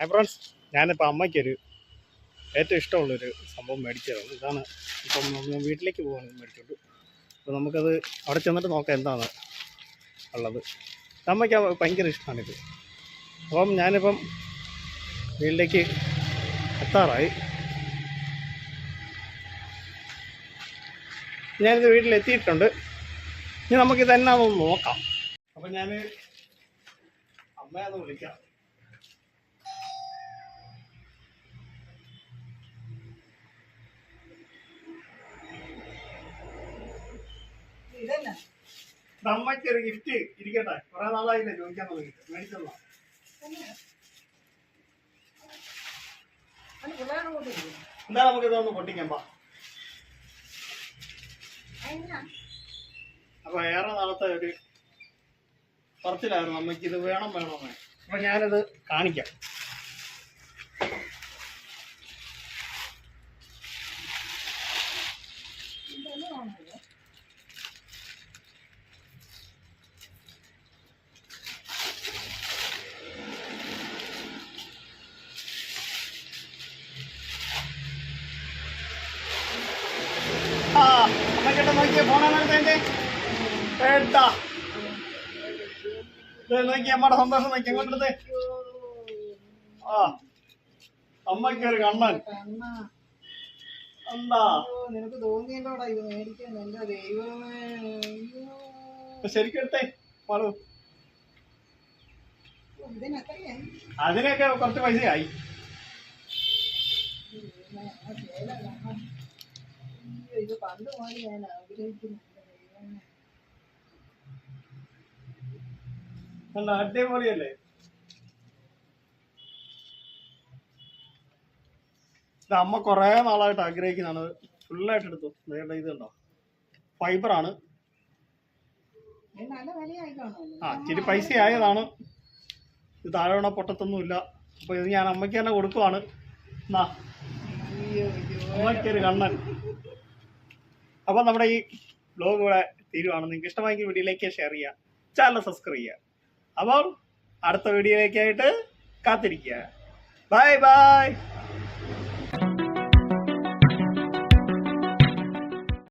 Hi friends ഞാനിപ്പോൾ അമ്മയ്ക്കൊരു ഏറ്റവും ഇഷ്ടമുള്ളൊരു സംഭവം മേടിച്ചതാണ്. ഇതാണ്. ഇപ്പം നമ്മൾ വീട്ടിലേക്ക് പോകാൻ മേടിച്ചോണ്ട്. അപ്പോൾ നമുക്കത് അവിടെ ചെന്നിട്ട് നോക്കാം എന്താണ് ഉള്ളത്. അമ്മയ്ക്ക് ഭയങ്കര ഇഷ്ടമാണിത് അപ്പം ഞാനിപ്പം വീട്ടിലേക്ക് എത്താറായി. ഞാനിത് വീട്ടിലെത്തിയിട്ടുണ്ട്. ഇനി നമുക്കിത് നോക്കാം. അപ്പം ഞാൻ അമ്മയെ വിളിക്കാം. ഇത് അമ്മയ്ക്ക് ഒരു ഗിഫ്റ്റ് ഇരിക്കട്ടെ. കുറെ നാളായില്ലേ ചോദിക്കാൻ തുടങ്ങിയിട്ട്. ഇരിക്കും. എന്താ നമുക്ക് ഇതൊന്ന് പൊട്ടിക്കാൻ പാ? അപ്പൊ ഏറെ നാളത്തെ ഒരു പറച്ചിലായിരുന്നു. അമ്മയ്ക്ക് ഇത് വേണം വേണമെന്ന് അപ്പൊ ഞാനിത് കാണിക്കാം ഇതൊന്നും കാണുന്നില്ല. ആ അമ്മയ്ക്കിട്ട് നോക്കിയ ഫോണാണ് എന്റെ ഏട്ടാ. നോക്കി അമ്മയുടെ സന്തോഷം നോക്കി എങ്ങോട്ടെടുത്തേ ആ അമ്മയ്ക്ക് ഒരു കണ്ണൻ. കണ്ണാ. എന്താ നിനക്ക് തോന്നിയല്ലോടാ ഇത് മേടിക്കാൻ? എന്റെ ദൈവമേ ശരിക്കും എടുത്തേ മാളു അതിനൊക്കെ കുറച്ച് പൈസയായി ദൈവമേ, ആ ചേല കാണാൻ. അയ്യോ, ഇത് പണ്ട് പോലെ ഞാൻ ആഗ്രഹിക്കുന്നുണ്ട് അടിപൊളിയല്ലേ അമ്മ കുറേ നാളായിട്ട് ആഗ്രഹിക്കുന്നതാണ്. ഫുള്ളായിട്ട് എടുത്തു. വേണ്ട ഇത് കണ്ടോ? ഫൈബർ ആണ്. ആ ഇച്ചിരി പൈസ ആയതാണ്. ഇത് താഴെ വീണ പൊട്ടത്തൊന്നുമില്ല അപ്പോൾ ഇത് ഞാൻ അമ്മയ്ക്ക് തന്നെ കൊടുക്കുവാണ്. എന്നാ അമ്മയ്ക്കൊരു കണ്ണൻ. അപ്പോൾ നമ്മുടെ ഈ ബ്ലോഗ് ഇവിടെ തീരുവാണ്. നിങ്ങൾക്ക് ഇഷ്ടമായെങ്കിൽ വീഡിയോയിലേക്ക് ഷെയർ ചെയ്യുക. ചാനൽ സബ്സ്ക്രൈബ് ചെയ്യുക. അപ്പോൾ അടുത്ത വീഡിയോയിലേക്കായിട്ട് കാത്തിരിക്കുക. Bye bye